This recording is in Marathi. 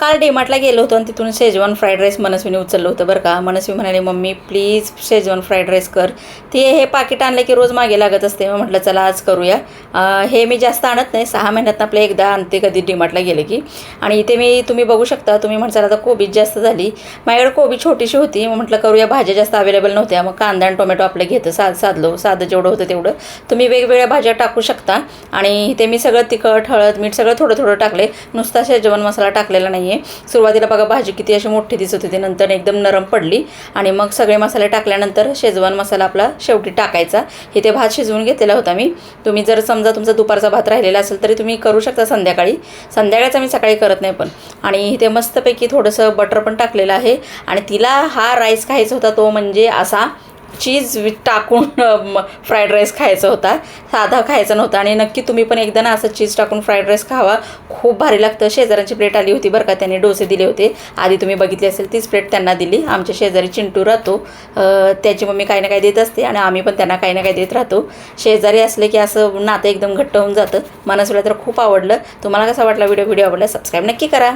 काल डीमार्टला गेलो होतो आणि तिथून शेजवान फ्राईड राईस मनस्वीने उचललं होतं बरं का. मनस्वी म्हणाले mummy please schezwan fried rice कर. ते हे पाकिट आणलं की रोज मागे लागत असते. मग म्हटलं चला आज करूया. हे मी जास्त आणत नाही. सहा महिन्यात आपलं एकदा आणते कधी डीमार्टला गेले की. आणि इथे मी तुम्ही बघू शकता तुम्ही म्हणसाल आता कोबीच जास्त झाली. माझ्याकडे कोबी छोटीशी होती. मग म्हटलं करूया भाज्या जास्त अवेलेबल नव्हत्या. मग कांदा आणि टोमॅटो आपलं घेतं साध साधलो साधं जेवढं होतं तेवढं. तुम्ही वेगवेगळ्या भाज्या टाकू शकता. आणि इथे मी सगळं तिखट हळद मीठ सगळं थोडं थोडं टाकले नुसता शेजवान मसाला टाकलेला नाही आहे सुरुवातीला बघा भाजी किती अशी मोठी दिसत होती नंतर एकदम नरम पडली आणि मग सगळे मसाले टाकल्यानंतर शेजवान मसाला आपला शेवटी टाकायचा. हे ते भात शिजवून घेतलेला होता मी. तुम्ही जर समजा तुमचा दुपारचा भात राहिलेला असेल तरी तुम्ही करू शकता संध्याकाळी. संध्याकाळचा मी सकाळी करत नाही पण. आणि इथे मस्तपैकी थोडंसं बटर पण टाकलेलं आहे. आणि तिला हा राईस खायचा होता तो म्हणजे असा चीज वि- टाकून फ्राईड राईस खायचा होता. साधा खायचा नव्हता आणि नक्की तुम्ही पण एकदा ना असं चीज टाकून फ्राईड राईस खावा. खूप भारी लागतं. शेजाऱ्यांची प्लेट आली होती बरं का त्यांनी डोसे दिले होते. आधी तुम्ही बघितली असेल तीच प्लेट त्यांना दिली. आमच्या शेजारी चिंटू राहतो. त्याची मम्मी काही ना काही देत असते आणि आम्ही पण त्यांना काही ना काही देत राहतो. शेजारी असले की असं नातं एकदम घट्ट होऊन जातं. मनसुला तर खूप आवडलं. तुम्हाला कसा वाटला व्हिडिओ? व्हिडिओ आवडला सबस्क्राईब नक्की करा.